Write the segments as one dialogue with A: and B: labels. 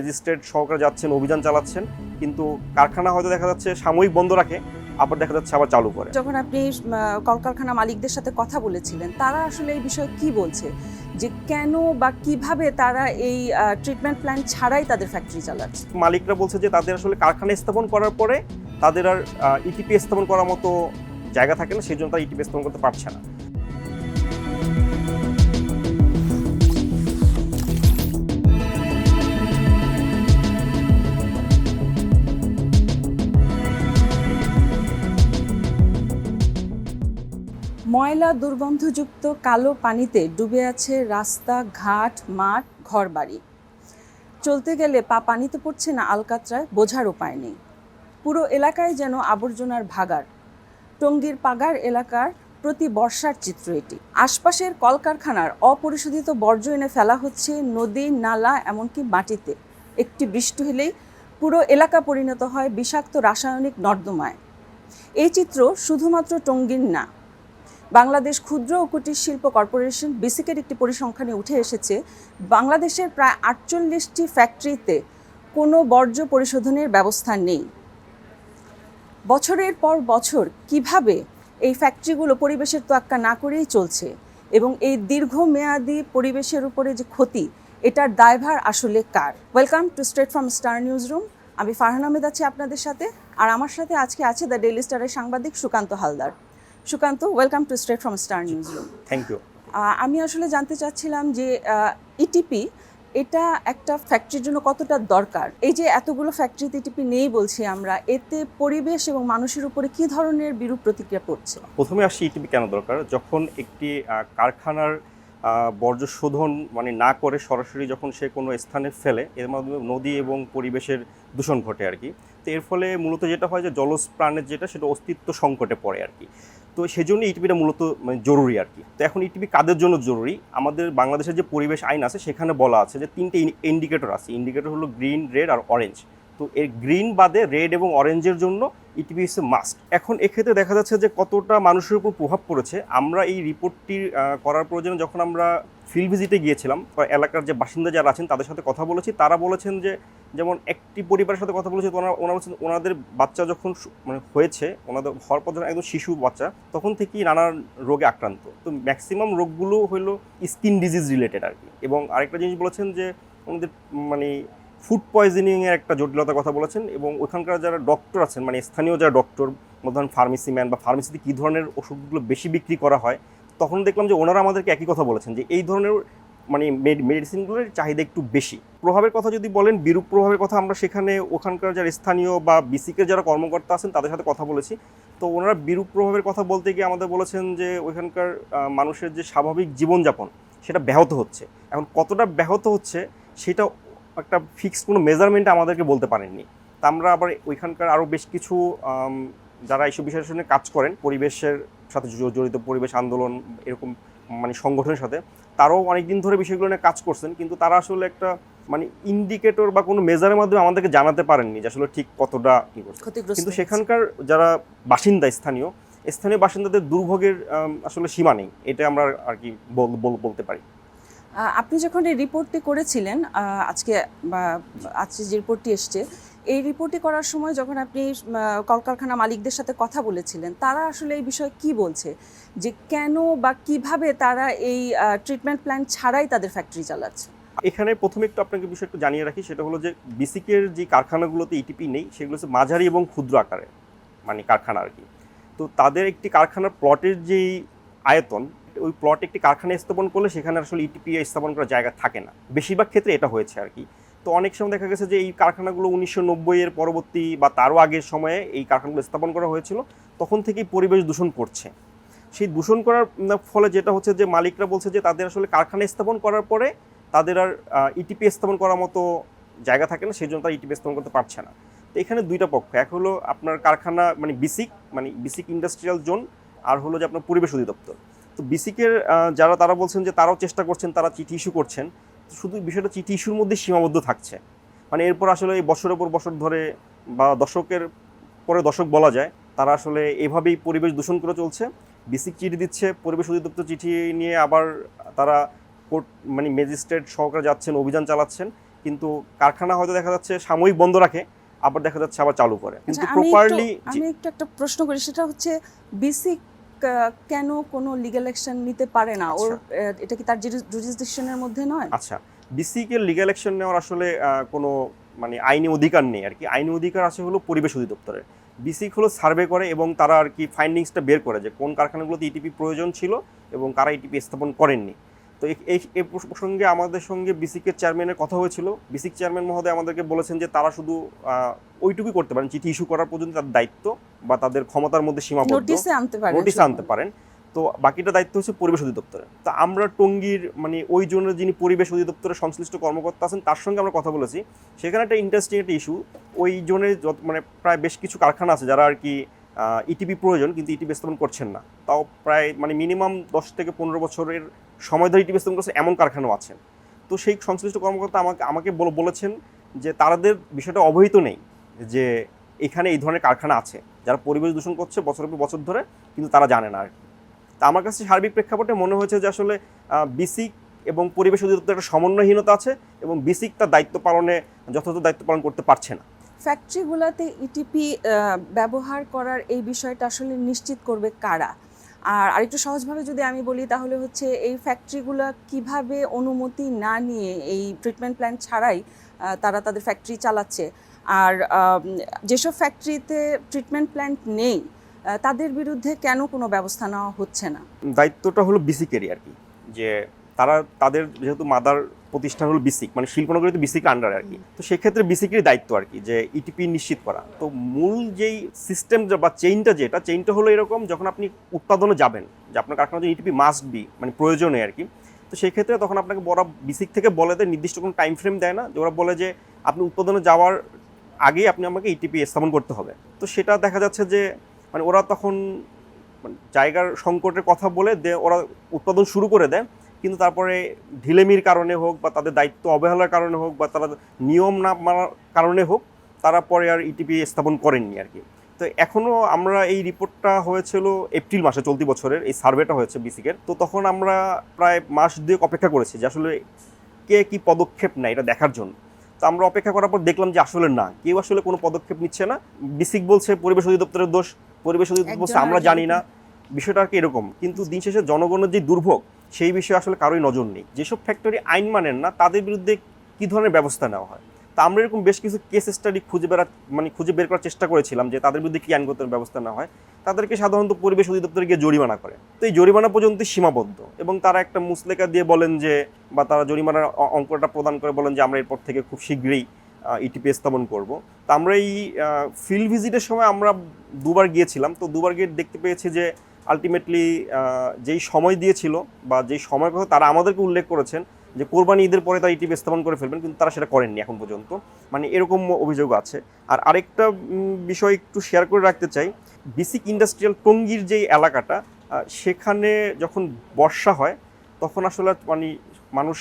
A: Magistrate সহকারে যাচ্ছেন অভিযান চালাচ্ছেন কিন্তু কারখানা হয়তো দেখা যাচ্ছে সাময়িক বন্ধ রাখে আবার দেখা যাচ্ছে আবার চালু করে।
B: যখন আপনি কলকারখানা মালিকদের সাথে কথা বলেছিলেন তারা আসলে এই বিষয়ে কি বলছে? যে কেন বা কীভাবে তারা এই ট্রিটমেন্ট প্ল্যান ছাড়াই তাদের ফ্যাক্টরি চালাচ্ছে?
A: মালিকরা বলছে যে তাদের আসলে কারখানা স্থাপন করার পরে তাদের আর ইটিপি স্থাপন করার মতো জায়গা থাকে না সেই জন্য তারা ইটিপি স্থাপন করতে পারছে না।
B: ময়লা দুর্গন্ধযুক্ত কালো পানিতে ডুবে আছে রাস্তা, ঘাট, মাঠ, ঘরবাড়ি। চলতে গেলে পা পানিতে পড়ছে না আলকাতরায়, বোঝার উপায় নেই। পুরো এলাকায় যেন আবর্জনার ভাগার টঙ্গীর পাগার এলাকার প্রতি বর্ষার চিত্র এটি। আশপাশের কলকারখানার অপরিশোধিত বর্জ্য এনে ফেলা হচ্ছে নদী, নালা, এমনকি মাটিতে। একটি বৃষ্টি হলেই পুরো এলাকা পরিণত হয় বিষাক্ত রাসায়নিক নর্দমায়। এই চিত্র শুধুমাত্র টঙ্গীর না বাংলাদেশ ক্ষুদ্র ও কুটির শিল্প কর্পোরেশন বিসিকের একটি পরিসংখ্যানে উঠে এসেছে, বাংলাদেশের প্রায় আটচল্লিশটি ফ্যাক্টরিতে কোনো বর্জ্য পরিশোধনের ব্যবস্থা নেই। বছরের পর বছর কীভাবে এই ফ্যাক্টরিগুলো পরিবেশের তোয়াক্কা না করেই চলছে এবং এই দীর্ঘমেয়াদী পরিবেশের উপরে যে ক্ষতি, এটার দায়ভার আসলে কার? Welcome to straight from Star newsroom আমি ফারহান আহমেদ আছি আপনাদের সাথে। আর আমার সাথে আজকে আছে দ্য ডেইলি স্টারের সাংবাদিক Sukanta Haldar. Sukanta welcome to straight from Star newsroom
A: thank you
B: আমি আসলে জানতে চাচ্ছিলাম যে ইটিপি এটা একটা ফ্যাক্টরির জন্য কতটা দরকার? এই যে এতগুলো ফ্যাক্টরিতে ইটিপি নেই বলছি আমরা এতে পরিবেশ এবং মানুষের উপরে কি ধরনের বিরূপ প্রতিক্রিয়া পড়ছে?
A: প্রথমে আসি ইটিপি কেন দরকার? যখন একটি কারখানার বর্জ্য শোধন মানে না করে সরাসরি যখন সে কোনো স্থানে ফেলে এর মাধ্যমে নদী এবং পরিবেশের দূষণ ঘটে আর কি। তো এর ফলে মূলত যেটা হয় যে জলজ প্রাণের যেটা সেটা অস্তিত্ব সংকটে পড়ে আর কি। তো সেজন্য ইটিপিটা মূলত মানে জরুরি আর কি। তো এখন ইটিপি কাদের জন্য জরুরি? আমাদের বাংলাদেশের যে পরিবেশ আইন আছে, সেখানে বলা আছে যে তিনটে ইন্ডিকেটর আছে। ইন্ডিকেটর হলো গ্রিন রেড আর অরেঞ্জ তো এর গ্রিন বাদে রেড এবং অরেঞ্জের জন্য ইটিপি ইস মাস্ট এখন এক্ষেত্রে দেখা যাচ্ছে যে কতটা মানুষের উপর প্রভাব পড়েছে। আমরা এই রিপোর্টটি করার প্রয়োজনে যখন আমরা ফিল্ড ভিজিটে গিয়েছিলাম এলাকার যে বাসিন্দা যারা আছেন তাদের সাথে কথা বলেছি, তারা বলেছেন যে, যেমন একটি পরিবারের সাথে কথা বলেছি ওনারা ওনারা বলছেন ওনাদের বাচ্চা যখন মানে হয়েছে, ওনাদের হওয়ার পর যখন একদম শিশু বাচ্চা, তখন থেকেই নানান রোগে আক্রান্ত। তো ম্যাক্সিমাম রোগগুলো হলো স্কিন ডিজিজ রিলেটেড আর কি। এবং আরেকটা জিনিস বলেছেন যে, ওনাদের মানে ফুড পয়জনিংয়ের একটা জটিলতার কথা বলেছেন এবং ওখানকার যারা ডক্টর আছেন মানে স্থানীয় যারা ডক্টর ধরেন ফার্মেসি ম্যান বা ফার্মেসিতে কী ধরনের ওষুধগুলো বেশি বিক্রি করা হয়, তখন দেখলাম যে ওনারা আমাদেরকে একই কথা বলেছেন যে এই ধরনের মানে মেডিসিনগুলোর চাহিদা একটু বেশি। প্রভাবের কথা যদি বলেন, বিরূপ প্রভাবের কথা আমরা সেখানে ওখানকার যারা স্থানীয় বা বিসিকের যারা কর্মকর্তা আছেন, তাদের সাথে কথা বলেছি। তো ওনারা বিরূপ প্রভাবের কথা বলতে গিয়ে আমাদের বলেছেন যে ওইখানকার মানুষের যে স্বাভাবিক জীবনযাপন, সেটা ব্যাহত হচ্ছে। এখন কতটা ব্যাহত হচ্ছে, সেটা একটা ফিক্সড কোনো মেজারমেন্ট আমাদেরকে বলতে পারেননি। তা আমরা আবার ওইখানকার আরও বেশ কিছু যারা এইসব বিষয়ের সঙ্গে কাজ করেন পরিবেশের সাথে জড়িত পরিবেশ আন্দোলন এরকম মানে সংগঠনের সাথে তারাও অনেক দিন ধরে বিষয়গুলো নিয়ে কাজ করছেন কিন্তু তারা আসলে একটা মানে ইন্ডিকেটর বা কোনো মেজারের মাধ্যমে আমাদেরকে জানাতে পারেননি যে আসলে ঠিক কতটা কী করছে। কিন্তু সেখানকার যারা বাসিন্দা স্থানীয় স্থানীয় বাসিন্দাদের দুর্ভোগের আসলে সীমা নেই এটা আমরা আর কি বল- বল- বলতে পারি।
B: আপনি যখন এই রিপোর্টটি করেছিলেন আজকে বা আজকে যে রিপোর্টটি এসছে, এই রিপোর্টটি করার সময় যখন আপনি কলকারখানা মালিকদের সাথে কথা বলেছিলেন, তারা আসলে এই বিষয়ে কি বলছে? যে কেন বা কীভাবে তারা এই ট্রিটমেন্ট প্ল্যান ছাড়াই তাদের ফ্যাক্টরি চালাচ্ছে?
A: এখানে প্রথমে একটু আপনাকে বিষয় একটু জানিয়ে রাখি, সেটা হলো যে বিসিকের যে কারখানাগুলোতে ইটিপি নেই, সেগুলো হচ্ছে মাঝারি এবং ক্ষুদ্র আকারে মানে কারখানা আর কি। তো তাদের একটি কারখানার প্লটের যেই আয়তন ওই প্লট একটি কারখানা স্থাপন করলে সেখানে আসলে ইটিপি স্থাপন করার জায়গা থাকে না। বেশিরভাগ ক্ষেত্রে এটা হয়েছে আর কি। তো অনেক সময় দেখা গেছে যে এই কারখানাগুলো উনিশশো নব্বই এর পরবর্তী বা তারও আগের সময়ে এই কারখানাগুলো স্থাপন করা হয়েছিল, তখন থেকেই পরিবেশ দূষণ করছে। সেই দূষণ করার ফলে যেটা হচ্ছে যে মালিকরা বলছে যে তাদের আসলে কারখানা স্থাপন করার পরে তাদের আর ইটিপি স্থাপন করার মতো জায়গা থাকে না, সেই জন্য তারা ইটিপি স্থাপন করতে পারছে না। তো এখানে দুইটা পক্ষ, এক হলো আপনার কারখানা মানে বিসিক মানে বিসিক ইন্ডাস্ট্রিয়াল জোন আর হলো যে আপনার পরিবেশ অধিদপ্তর। তো বিসিকের যারা তারা বলছেন যে তারাও চেষ্টা করছেন তারা চিঠি ইস্যু করছেন শুধু বিষয়টা চিঠি ইস্যুর মধ্যে সীমাবদ্ধ থাকছে। মানে এরপর আসলে এই বছরের পর বছর ধরে বা দশকের পরে দশক বলা যায় তারা আসলে এভাবেই পরিবেশ দূষণ করে চলছে। বিসিক চিঠি দিচ্ছে পরিবেশ অধিদপ্তর চিঠি নিয়ে আবার তারা কোর্ট মানে ম্যাজিস্ট্রেট সহকারে যাচ্ছেন অভিযান চালাচ্ছেন। কিন্তু কারখানা হয়তো দেখা যাচ্ছে সাময়িক বন্ধ রাখে আবার দেখা যাচ্ছে আবার চালু করে। কিন্তু
B: আচ্ছা, একটু-
A: প্রপারলি
B: আমি একটু একটা প্রশ্ন করি সেটা হচ্ছে বেসিক কেন কোনো লিগাল অ্যাকশন নিতে পারে না? ওর এটা কি তার জুরিসডিকশনের মধ্যে নয়?
A: আচ্ছা বিসিকে লিগ্যাল অ্যাকশন নেওয়ার আসলে কোনো মানে আইনি অধিকার নেই আর কি। আইনি অধিকার আছে হলো পরিবেশ অধিদপ্তরের। বিসিক হলো সার্ভে করে এবং তারা আর কি ফাইন্ডিংসটা বের করে যে কোন কারখানাগুলোতে ইটিপি প্রয়োজন ছিল এবং কারা ইটিপি স্থাপন করেননি। তো এই- এই এই প্রসঙ্গে আমাদের সঙ্গে বিসিকের চেয়ারম্যানের কথা হয়েছিল। বিসিক চেয়ারম্যান মহোদয় আমাদেরকে বলেছেন যে তারা শুধু ওইটুকুই করতে পারেন চিঠি ইস্যু করার পর্যন্ত তার দায়িত্ব বা তাদের ক্ষমতার মধ্যে সীমাবদ্ধ।
B: আনতে
A: নোটিশ আনতে পারেন। তো বাকিটা দায়িত্ব হচ্ছে পরিবেশ অধিদপ্তরের। তো আমরা টঙ্গীর মানে ওই জন্য যিনি পরিবেশ অধিদপ্তরের সংশ্লিষ্ট কর্মকর্তা আছেন তার সঙ্গে আমরা কথা বলেছি। সেখানে একটা ইন্টারেস্টিং একটা ইস্যু ওই জোনের যত মানে প্রায় বেশ কিছু কারখানা আছে যারা আর কি ইটিপি প্রয়োজন, কিন্তু ইটিপি স্থাপন করছেন না। তাও প্রায় মানে মিনিমাম দশ থেকে পনেরো বছরের সময় ধরে ইটিপি স্থাপন করছে এমন কারখানাও আছেন। তো সেই সংশ্লিষ্ট কর্মকর্তা আমাকে আমাকে বল- বলেছেন যে তাদের বিষয়টা অবহিত নেই, যে এখানে এই ধরনের কারখানা আছে, যারা পরিবেশ দূষণ করছে বছরের পর বছর ধরে, কিন্তু তারা জানে না আর। তা আমার কাছে সার্বিক প্রেক্ষাপটে মনে হয়েছে যে আসলে বিসিক এবং পরিবেশ অধিদপ্তর একটা সমন্বয়হীনতা আছে এবং বিসিক তার দায়িত্ব পালনে, যথাযথ দায়িত্ব পালন করতে পারছে না।
B: ফ্যাক্টরিগুলোতে ইটিপি ব্যবহার করার এই বিষয়টা আসলে নিশ্চিত করবে কারা? আর আরেকটু সহজভাবে যদি আমি বলি, তাহলে হচ্ছে এই ফ্যাক্টরিগুলো কীভাবে অনুমতি না নিয়ে এই ট্রিটমেন্ট প্ল্যান্ট ছাড়াই তারা তাদের ফ্যাক্টরি চালাচ্ছে? আর যেসব ফ্যাক্টরিতে ট্রিটমেন্ট প্ল্যান্ট নেই তাদের বিরুদ্ধে কেন কোনো ব্যবস্থা নেওয়া হচ্ছে না?
A: দায়িত্বটা হলো বিসিকেরই আর কি। যে তারা, তাদের যেহেতু মাদার প্রতিষ্ঠান হলো বিসিক মানে শিল্পনগরী তো বিসিকের আন্ডারে আর কি। তো সেক্ষেত্রে বিসিকেরই দায়িত্ব আর কি, যে ইটিপি নিশ্চিত করা। তো মূল যেই সিস্টেম বা চেইনটা যেটা চেইনটা হলো এরকম যখন আপনি উৎপাদনে যাবেন, যে আপনার কারখানা ইটিপি মাস্ট বি মানে প্রয়োজনে আর কি, তো সেই ক্ষেত্রে তখন আপনাকে বড় বিসিক থেকে বলে দেয়, নির্দিষ্ট কোনো টাইম ফ্রেম দেয় না, যে ওরা বলে যে আপনি উৎপাদনে যাওয়ার আগেই আপনি আমাকে ইটিপি স্থাপন করতে হবে। তো সেটা দেখা যাচ্ছে যে মানে ওরা তখন মানে জায়গার সংকটের কথা বলে দে, ওরা উৎপাদন শুরু করে দেয়। কিন্তু তারপরে ঢিলেমির কারণে হোক বা তাদের দায়িত্ব অবহেলার কারণে হোক বা তারা নিয়ম না মানার কারণে হোক তারা পরে আর ইটিপি স্থাপন করেননি আর কি। তো এখনও আমরা এই রিপোর্টটা হয়েছিল এপ্রিল মাসে চলতি বছরের এই সার্ভেটা হয়েছে বিসিকের তো তখন আমরা প্রায় মাস দুয়েক অপেক্ষা করেছি যে আসলে কে কী পদক্ষেপ নেয় এটা দেখার জন্য। তো আমরা অপেক্ষা করার পর দেখলাম যে আসলে না কেউ আসলে কোনো পদক্ষেপ নিচ্ছে না। বিসিক বলছে পরিবেশ অধিদপ্তরের দোষ পরিবেশ অধিদপ্তর বলছে আমরা জানি না বিষয়টা আর কি এরকম। কিন্তু দিন শেষে জনগণের যে দুর্ভোগ সেই বিষয়ে আসলে কারোই নজর নেই। যেসব ফ্যাক্টরি আইন মানেন না, তাদের বিরুদ্ধে কী ধরনের ব্যবস্থা নেওয়া হয়? তা আমরা এরকম বেশ কিছু কেস স্টাডি খুঁজে বেড়া মানে খুঁজে বের করার চেষ্টা করেছিলাম যে তাদের বিরুদ্ধে কী আইনগত ব্যবস্থা নেওয়া হয়। তাদেরকে সাধারণত পরিবেশ অধিদপ্তরে গিয়ে জরিমানা করে। তো এই জরিমানা পর্যন্ত সীমাবদ্ধ এবং তারা একটা মুসলেকা দিয়ে বলেন যে, বা তারা জরিমানার অঙ্কটা প্রদান করে বলেন যে, আমরা এরপর থেকে খুব শীঘ্রই ইটিপি স্থাপন করব। তো আমরা এই ফিল্ড ভিজিটের সময় আমরা দুবার গিয়েছিলাম। তো দুবার গিয়ে দেখতে পেয়েছি যে আলটিমেটলি যেই সময় দিয়েছিল বা যেই সময় তারা আমাদেরকে উল্লেখ করেছেন যে কোরবানি ঈদের পরে তারা ইটিপি স্থাপন করে ফেলবেন, কিন্তু তারা সেটা করেননি এখন পর্যন্ত। মানে এরকম অভিযোগ আছে। আর আরেকটা বিষয় একটু শেয়ার করে রাখতে চাই। বেসিক ইন্ডাস্ট্রিয়াল টঙ্গীর যেই এলাকাটা সেখানে যখন বর্ষা হয়, তখন আসলে মানে মানুষ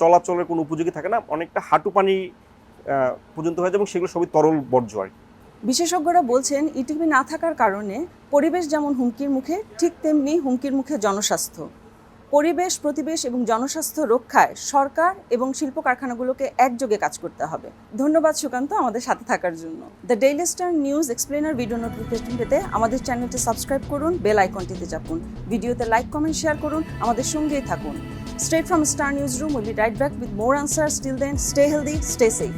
A: চলাচলের কোনো উপযোগী থাকে না। অনেকটা হাঁটু পানি পর্যন্ত হয়ে যায় এবং সেগুলো সবই তরল বর্জ্য আর কি।
B: বিশেষজ্ঞরা বলছেন ইটিভি না থাকার কারণে পরিবেশ যেমন হুমকির মুখে, ঠিক তেমনি হুমকির মুখে জনস্বাস্থ্য। পরিবেশ, প্রতিবেশ এবং জনস্বাস্থ্য রক্ষায় সরকার এবং শিল্প কারখানাগুলোকে একযোগে কাজ করতে হবে। ধন্যবাদ সুকান্ত আমাদের সাথে থাকার জন্য। The Daily Star news explainer video notification পেতে আমাদের চ্যানেলটি সাবস্ক্রাইব করুন, বেল আইকনটিতে চাপুন। ভিডিওতে লাইক, কমেন্ট, শেয়ার করুন, আমাদের সঙ্গেই থাকুন। Straight from Star newsroom will be right back with more answer still then stay healthy stay safe